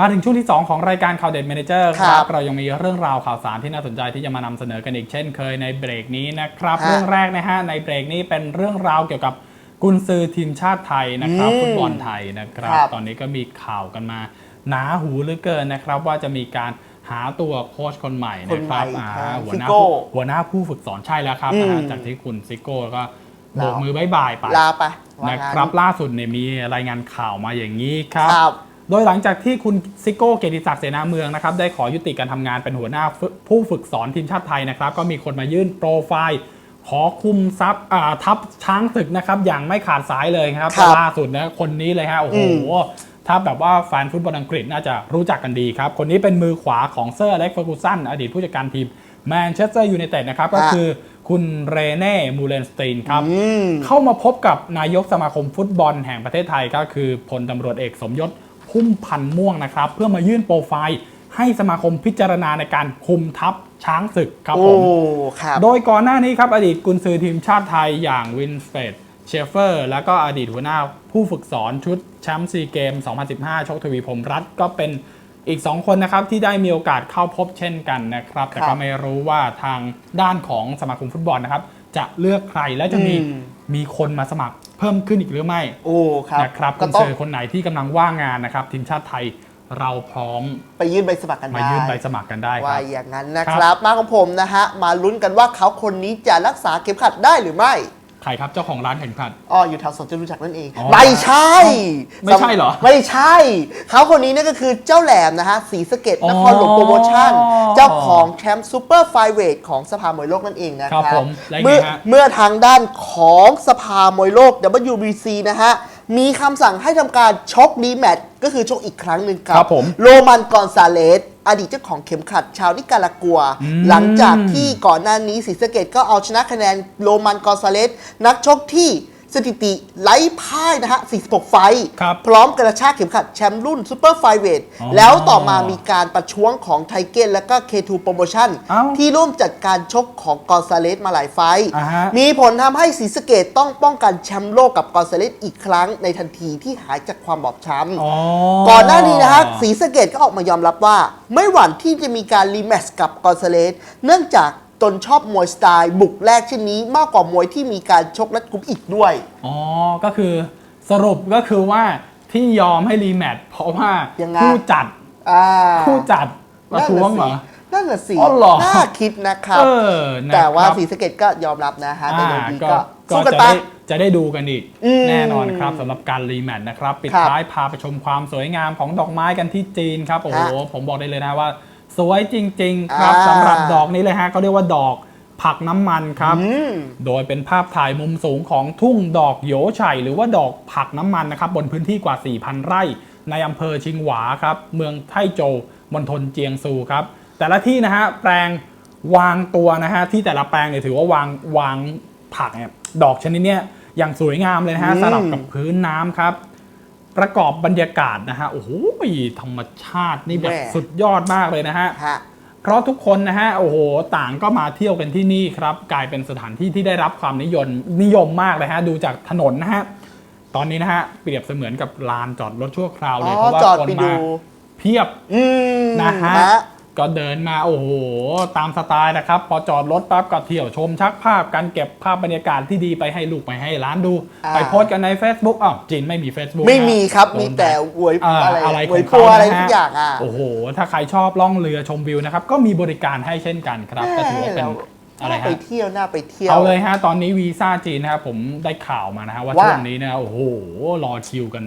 มาถึงช่วงที่ 2 ของรายการข่าวเด็ด Manager คครัรับบเรายังมีเรื่องราวข่าวสารที่น่าสนใจที่จะมานำเสนอกันอีกเช่นเคยในเบรกนี้นะครับ ฮะเรื่องแรกนะฮะในเบรกนี้เป็นเรื่องราวเกี่ยวกับกุนซือทีมชาติไทยนะครับอืมฟุตบอลไทยนะครับ ครับ ตอนนี้ก็มีข่าวกันมาหนาหูเหลือเกินนะครับ ว่าจะมีการหาตัวโค้ชคนใหม่นะครับคนใหม่อ่าครับหัวหน้าซิโก้ผู้หัวหน้าผู้ฝึกสอนใช่แล้วครับอืมนะฮะจากที่คุณซิโก้ก็โบกมือบายบายไปลาไปว่านะงั้ครับล่าสุดเนี่ยมีรายงานข่าวมาอย่างนี้ครับ ครับ โดยหลังจากที่คุณซิโก้เกียรติศักดิ์เสนาเมืองนะครับได้ขอยุติการทำงานเป็นหัวหน้าฝึกผู้ฝึกสอนทีมชาติไทยนะครับ ก็มีคนมายื่นโปรไฟล์ขอคุมซับอ่าทัพช้างศึกนะครับ อย่างไม่ขาดสายเลยครับครับล่าสุดนะคนนี้เลยฮะโอ้โหอืมถ้าแบบว่าแฟนฟุตบอลอังกฤษน่าจะรู้จักกันดีครับ คนนี้เป็นมือขวาของเซอร์อเล็กซ์เฟอร์กูสันอดีตผู้จัดการทีมแมนเชสเตอร์ยูไนเต็ดนะครับ ก็คือคุณเรเน่ มูเลนสตีนครับอืมเข้ามาพบกับนายกสมาคมฟุตบอลแห่งประเทศไทยก็คือพลตำรวจเอกสมยศ พุ่มพันธ์ม่วงนะครับ เพื่อมายื่นโปรไฟล์ให้สมาคมพิจารณาในการคุมทัพช้างศึกครับโอ้ผมครับโดยก่อนหน้านี้ครับอดีตกุนซือทีมชาติไทยอย่างวินสเฟดเชฟเฟอร์ แล้วก็อดีตหัวหน้าผู้ฝึกสอนชุดแชมป์ซีเกม 2015 โชคทวีพรหมรัตน์ก็เป็นอีก 2 คนนะครับที่ได้มีโอกาสเข้าพบเช่นกันนะครับ แต่ครัก็บไม่รู้ว่าทางด้านของสมาคมฟุตบอลนะครับ จะเลือกใครและจะมีอืม มีคนมาสมัครเพิ่มขึ้นอีกหรือไม่โอ้ครับนะครับก็กุนต้องซือคนไหนที่กำลังว่างงานนะครับทีมชาติไทยเราพร้อมไปยื่นใบสมัครกันมาได้ยื่นใบสมัครกันได้คว่ารับ อย่างนั้นนะครับมาของผมนะฮะ มาลุ้นกันว่าเขาคนนี้จะรักษาเข็มขัดได้หรือไม่ ใครครับเจ้าของร้านแข่งขัน อ๋ออยู่แถวสวนจตุจักรนั่นเองอ๋อไม่ใช่ไม่ใช่เหรอไม่ใช่ เขาคนนี้เนี่ยก็คือเจ้าแหลมนะฮะสีสะเก็ดอ๋อนครหลวงโปรโมชั่นเจ้าของแชมป์ซูเปอร์ไฟเวทของสภามวยโลกนั่นเองนะคครัรับบผมและไงเมื่อฮะเมื่อทางด้านของสภามวยโลก WBC นะฮะ มีคำสั่งให้ทำการชกดีแมตช์ก็คือชกอีกครั้งหนึ่งกัครับผม โรมันกอนซาเลส อดีตเจ้าของเข็มขัดชาวนิการากัวอืมหลังจากที่ก่อนหน้านี้ศรีสะเกดก็เอาชนะคะแนนโรมันกอนซาเลสนักชกที่ สถิติไร้พ่ายนะฮะ 46 ไฟท์ครับพร้อมกระชากเข็มขัดแชมป์รุ่นซูเปอร์ไฟเวทอ๋อแล้วต่อมามีการประช้วงของไทเกนและก็ K2 โปรโมชั่น เอ้าที่ร่วมจัดการชกของกอนซาเลสมาหลายไฟท์อ่าฮะ มีผลทำให้ศรีสะเกดต้องป้องกันแชมป์โลกกับกอนซาเลสอีกครั้งในทันทีที่หายจากความบอบช้ำ อ๋อ ก่อนหน้านี้นะฮะศรีสะเกดก็ออกมายอมรับว่า ไม่หวั่นที่จะมีการรีแมตช์กับกอนซาเลสเนื่องจาก ตนชอบมวยสไตล์บุกแรกเช่นนี้มากกว่ามวยที่มีการชกรัดกุมอีกด้วย อ๋อ ก็คือสรุปก็คือว่าที่ยอมให้รีแมตช์เพราะว่ายังไง ผู้จัดอ่าผู้จัดประท้วงเหรอ นั่นน่ะสิอ๋อเหรอน่าคิดนะครับ เออนะครับแต่ว่าศรีสะเกดก็ยอมรับนะฮะแต่อ่าเดี๋ยวนี้ก็ก็ก็สู้กันจะไป ได้จะได้ดูกันอีกอืมแน่นอนครับสำหรับการรีแมตช์นะครับ ปิดครับท้ายพาไปชมความสวยงามของดอกไม้กันที่จีนครับ โอ้โห ฮะ ผมบอกได้เลยนะว่า สวยจริง ๆ ครับอ่า สำหรับดอกนี้เลยฮะเขาเรียกว่าดอกผักน้ำมันครับ อืม โดยเป็นภาพถ่ายมุมสูงของทุ่งดอกโหยไฉหรือว่าดอกผักน้ำมันนะครับ บนพื้นที่กว่า 4,000 ไร่ ในอำเภอชิงหวาครับ เมืองไทโจวมณฑลเจียงซูครับ แต่ละที่นะฮะแปลงวางตัวนะฮะที่แต่ละแปลงเนี่ยถือว่าวางวางผักเนี่ยดอกชนิดเนี้ยอย่างสวยงามเลยนะฮะอืม สลับกับพื้นน้ำครับ ประกอบบรรยากาศนะฮะโอ้โหธรรมชาตินี่แบบสุดยอดมากเลยนะฮะ ฮะ เพราะทุกคนนะฮะโอ้โหต่างก็มาเที่ยวกันที่นี่ครับ กลายเป็นสถานที่ที่ได้รับความนิยมนิยมมากเลยฮะ ดูจากถนนนะฮะ ตอนนี้นะฮะ เปรียบเสมือนกับลานจอดรถชั่วคราวเลอ๋ยอเพราะว่าจอดคนไปมาดูเพียบ อืมนะฮะ ฮะ ก็เดินมาโอ้โห ตามสไตล์นะครับ พอจอดรถปั๊บก็เที่ยวชมชักภาพการเก็บภาพบรรยากาศที่ดีไปให้ลูกไปให้ร้านดู อ่า ไปโพสต์กันใน Facebook อ้าวจีนไม่มี Facebook ไม่นะมีครับ โดนมีแต่หวยอ่าอะไรอะไรหขวอยงปัวเขาอะไรนะทุฮะกอย่างอะ โอ้โห ถ้าใครชอบล่องเรือชมวิวนะครับ ก็มีบริการให้เช่นกันครับก็ถือว่าเป็นอะไรน่าไปฮะ เที่ยวน่าไปเที่ยว เอาเลยฮะ ตอนนี้วีซ่าจีนนะครับผมได้ข่าวมานะฮะว่าว่า ช่วงนี้เนี่ยโอ้โห รอคิวกัน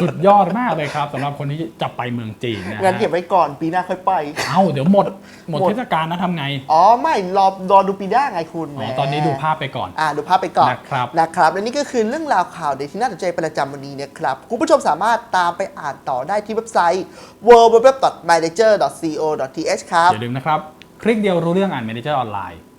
สุดยอดมากเลยครับสำหรับคนที่จะไปเมืองจีนนะฮะงั้นเก็บไว้ก่อนปีหน้าค่อยไป เอ้าเดี๋ยวหมด หมดหมด เทศกาลนะทำไง อ๋อไม่รอรอดูปีหน้าไงคุณอ๋อ แหมตอนนี้ดูภาพไปก่อน อ่าดูภาพไปก่อนนะครับ นะครับและนี่ก็คือเรื่องราวข่าวเด็ดที่น่าสนใจประจำวันนี้นะครับคุณผู้ชมสามารถตามไปอ่านต่อได้ที่เว็บไซต์ www.manager.co.th ครับ อย่าลืมนะครับ คลิกเดียวรู้เรื่องอ่าน Manager ออนไลน์